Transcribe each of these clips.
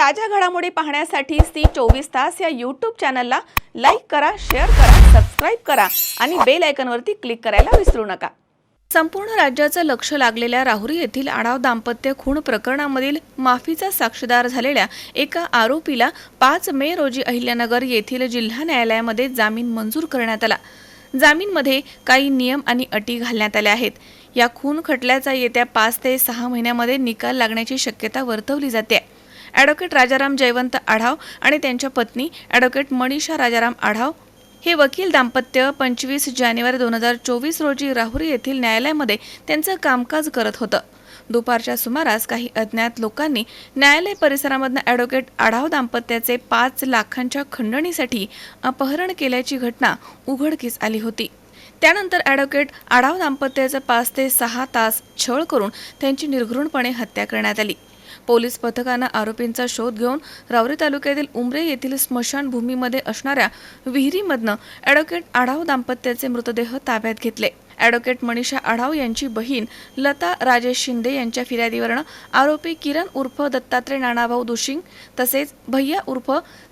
ताज्या घडामोडी पाहण्यासाठी सी चोवीस तास या यूट्यूब चॅनलला लाईक करा शेअर करा सबस्क्राईब करा आणि बेल आयकनवरती क्लिक करायला विसरू नका. संपूर्ण राज्याचं लक्ष लागलेल्या राहुरी येथील आडाव दाम्पत्य खून प्रकरणामधील माफीचा साक्षीदार झालेल्या एका आरोपीला पाच मे रोजी अहिल्यानगर येथील जिल्हा न्यायालयामध्ये जामीन मंजूर करण्यात आला. जामीनमध्ये काही नियम आणि अटी घालण्यात आल्या आहेत. या खून खटल्याचा येत्या पाच ते सहा महिन्यामध्ये निकाल लागण्याची शक्यता वर्तवली जाते. ॲडव्होकेट राजाराम जयवंत आढाव आणि त्यांच्या पत्नी ॲडव्होकेट मनीषा राजाराम आढाव. हे वकील दाम्पत्य पंचवीस जानेवारी दोन हजार चोवीस रोजी राहुरी येथील न्यायालयामध्ये त्यांचं कामकाज करत होतं. दुपारच्या सुमारास काही अज्ञात लोकांनी न्यायालय परिसरामधनं ॲडव्होकेट आढाव दाम्पत्याचे पाच लाखांच्या खंडणीसाठी अपहरण केल्याची घटना उघडकीस आली होती. त्यानंतर ॲडव्होकेट आढाव दाम्पत्याचं पाच ते सहा तास छळ करून त्यांची निर्घृणपणे हत्या करण्यात आली. पोलीस पथकानं आरोपींचा शोध घेऊन रावरी तालुक्यातील उमरे येथील स्मशानभूमीमध्ये असणाऱ्या विहिरीमधनं ॲडव्होकेट आढाव दाम्पत्याचे मृतदेह ताब्यात घेतले. ॲडव्होकेट मनीषा आढाव यांची बहीण लता राजेश शिंदे यांच्या फिर्यादीवरनं आरोपी किरण उर्फ दत्तात्रय नानाभाऊ दुशिंग तसेच भैया उर्फ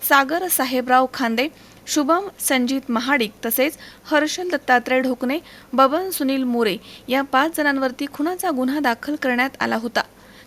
सागर साहेबराव खांदे शुभम संजित महाडिक तसेच हर्षल दत्तात्रय ढोकणे बबन सुनील मोरे या पाच जणांवरती खुनाचा गुन्हा दाखल करण्यात आला होता.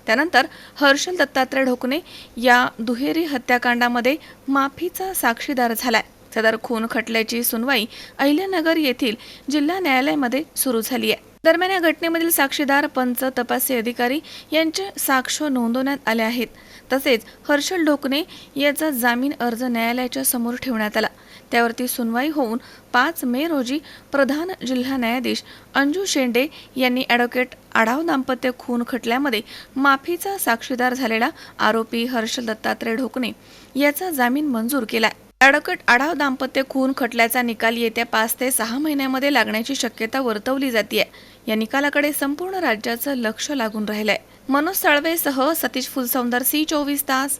त्यानंतर हर्षल दत्तात्रय ढोकणे या दुहेरी हत्याकांडामध्ये माफीचा साक्षीदार झालाय. सदर खून खटल्याची सुनवाई अहिल्यानगर येथील जिल्हा न्यायालयामध्ये सुरू झाली आहे दरम्यान या घटनेमधील साक्षीदार पंच तपासी अधिकारी यांचे साक्ष नोंदवण्यात आले आहेत. तसेच हर्षल ढोकणे याचा जामीन अर्ज न्यायालयाच्या समोर ठेवण्यात आला. त्यावरती सुनवाई होऊन पाच मे रोजी प्रधान जिल्हा न्यायाधीश अंजू शेंडे यांनी ॲडव्होकेट आढाव दाम्पत्य खून खटल्यामध्ये माफीचा साक्षीदार झालेला आरोपी हर्षल दत्तात्रय ढोकणे याचा जामीन मंजूर केला ॲडव्होकेट आढाव दाम्पत्य खून खटल्याचा निकाल येत्या पाच ते सहा महिन्यामध्ये लागण्याची शक्यता वर्तवली जाते या निकालाकडे संपूर्ण राज्याचं लक्ष लागून राहिलंय. मनोज साळवेसह सतीश फुलसौंदर सी चोवीस तास